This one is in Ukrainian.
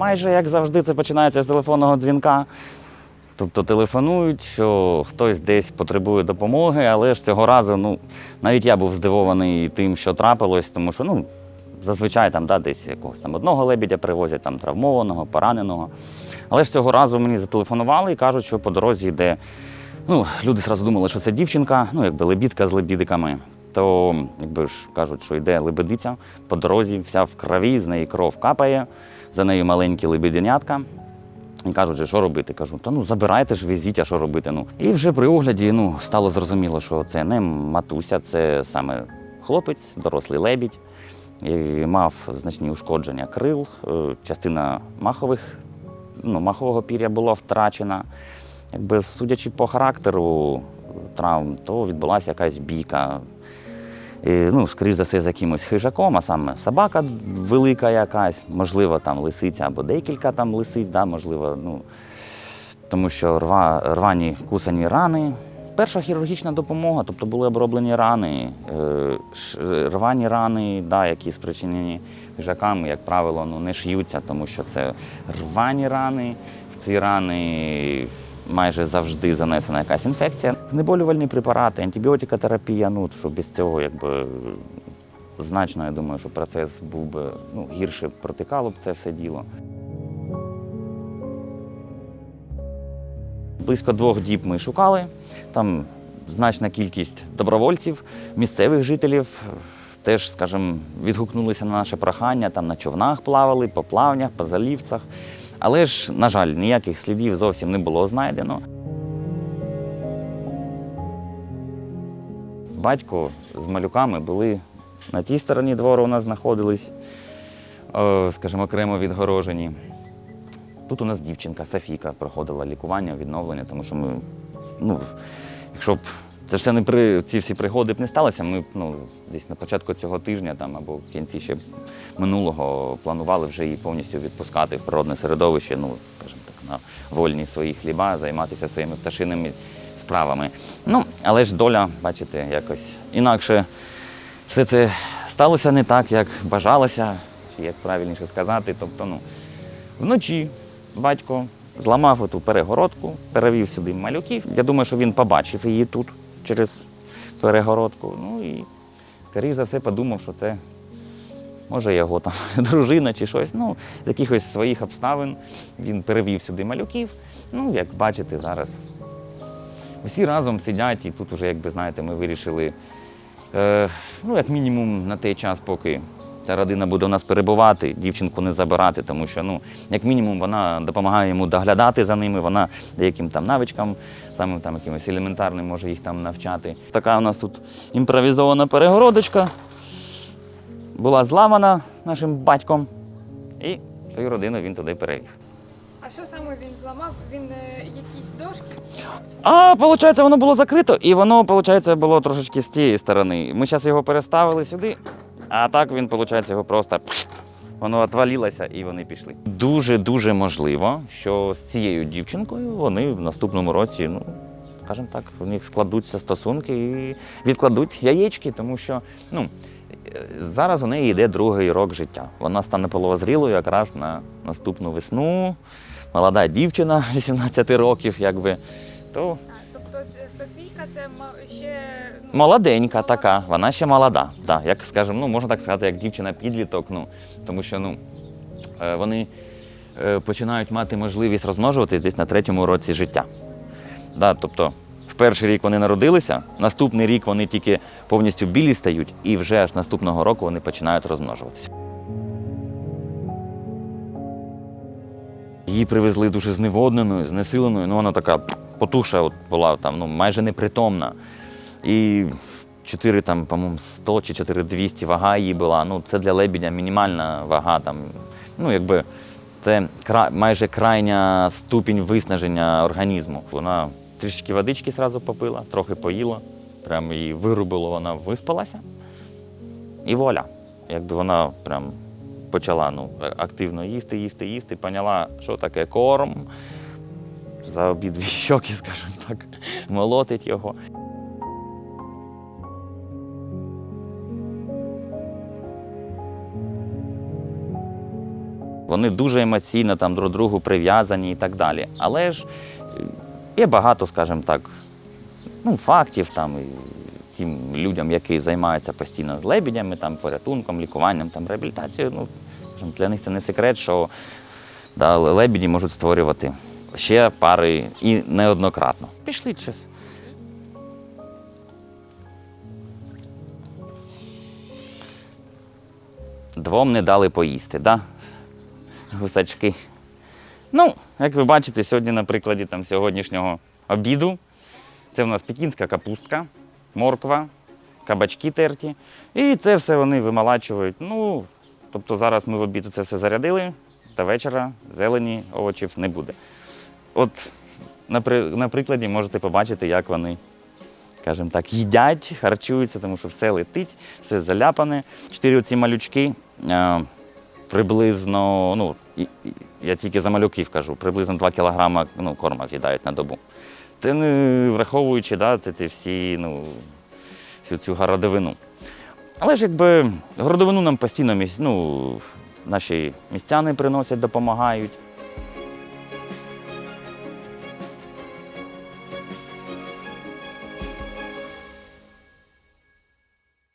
майже як завжди, це починається з телефонного дзвінка. Тобто телефонують, що хтось десь потребує допомоги, але ж цього разу, ну, навіть я був здивований тим, що трапилось, тому що ну, зазвичай там да, десь якогось там одного лебідя привозять, там травмованого, пораненого. Але ж цього разу мені зателефонували і кажуть, що по дорозі йде. Ну, люди зразу думали, що це дівчинка, ну, якби лебідка з лебідиками. То, якби ж кажуть, що йде лебедиця по дорозі, вся в крові, з неї кров капає, за нею маленькі лебеденятка. І кажуть, що робити? Кажу, та ну забирайте ж, везіть, а що робити. Ну. І вже при огляді ну, стало зрозуміло, що це не матуся, це саме хлопець, дорослий лебідь. І мав значні ушкодження крил, е, частина махових, ну, махового пір'я була втрачена. Якби, судячи по характеру травм, то відбулася якась бійка. Ну, скоріш за все, з якимось хижаком, а саме собака велика якась, можливо, там лисиця або декілька там лисиць, да, можливо, ну, тому що рва, рвані кусані рани. Перша хірургічна допомога, тобто були оброблені рани, е, рвані рани, да, які спричинені хижаками, як правило, ну, не шиються, тому що це рвані рани. В ці рани майже завжди занесена якась інфекція. Знеболювальні препарати, антибіотикотерапія, ну, що без цього якби значно, я думаю, що процес був би ну, гірше протикало б це все діло. Близько двох діб ми шукали. Там значна кількість добровольців, місцевих жителів теж, скажімо, відгукнулися на наше прохання, там на човнах плавали, по плавнях, по залівцях. Але ж, на жаль, ніяких слідів зовсім не було знайдено. Батько з малюками були на тій стороні двору у нас знаходились, е, скажімо, окремо відгорожені. Тут у нас дівчинка Софійка проходила лікування, відновлення, тому що ми, ну, якщо б це все не при ці всі пригоди б не сталося, ми ну, десь на початку цього тижня там, або в кінці ще минулого планували вже її повністю відпускати в природне середовище, ну, скажімо так, на вольні свої хліба, займатися своїми пташиними справами. Ну, але ж доля, бачите, якось інакше все це сталося не так, як бажалося, чи як правильніше сказати. Тобто, ну, Вночі батько зламав оту перегородку, перевів сюди малюків. Я думаю, що він побачив її тут через перегородку. Ну і, скоріш за все, подумав, що це може його там дружина чи щось. Ну, з якихось своїх обставин він перевів сюди малюків. Ну, як бачите, зараз усі разом сидять, і тут уже, якби знаєте, ми вирішили, е, ну, як мінімум, на той час, поки ця родина буде у нас перебувати, дівчинку не забирати, тому що, ну, як мінімум, вона допомагає йому доглядати за ними, вона деяким там навичкам, саме там якимось елементарним може їх там навчати. Така у нас тут імпровізована перегородочка була зламана нашим батьком, і свою родину він туди перевів. А що саме він зламав? Він е, якісь дошки? А, виходить, воно було закрито, і воно, виходить, було трошечки з тієї сторони. Ми зараз його переставили сюди, а так він, виходить, його просто воно відвалилося і вони пішли. Дуже-дуже можливо, що з цією дівчинкою вони в наступному році, ну, скажімо так, у них складуться стосунки і відкладуть яєчки, тому що, ну. Зараз у неї йде другий рок життя. Вона стане половозрілою якраз на наступну весну. Молода дівчина 18 років, якби. То А, тобто це- ще ну, Молоденька така, вона ще молода. Да, як скажемо, ну можна так сказати, як дівчина-підліток. Ну, тому що ну, е, вони е, починають мати можливість розмножуватись десь на третьому році життя. Да, тобто, в перший рік вони народилися, наступний рік вони тільки повністю білі стають, і вже аж наступного року вони починають розмножуватися. Її привезли дуже зневодненою, знесиленою. Ну, вона така потуша от була там, ну, майже непритомна. І 4, там, по-моєму, 100 чи 4200 вага її була. Ну, це для лебідя мінімальна вага. Там, ну, якби, це кра... майже крайня ступінь виснаження організму. Вона трішки водички зразу попила, трохи поїла, прямо її вирубило, вона виспалася. І воля. Якби вона прям почала ну, активно їсти, їсти, їсти, поняла, що таке корм. За обидві щоки, скажімо так, молотить його. Вони дуже емоційно там друг другу прив'язані і так далі. Але ж е, є багато, скажімо так, ну, фактів там тим людям, які займаються постійно з лебідями, там, порятунком, лікуванням, там, реабілітацією. Ну, для них це не секрет, що да, лебіді можуть створювати ще пари і неоднократно. Пішли щось. Двом не дали поїсти, да? Гусачки. Ну, як ви бачите, сьогодні на прикладі там, сьогоднішнього обіду. Це в нас пекінська капустка, морква, кабачки терті. І це все вони вималачують. Ну, тобто зараз ми в обід це все зарядили, та вечора зелені овочів не буде. От на, при, на прикладі можете побачити, як вони, скажімо так, їдять, харчуються, тому що все летить, все заляпане. Чотири оці малючки. Е, приблизно, ну, я тільки за малюків кажу, приблизно 2 кілограми ну, корма з'їдають на добу. Це не враховуючи да, це, ці всі, ну, всю цю городовину. Але ж якби городовину нам постійно ну, наші містяни приносять, допомагають.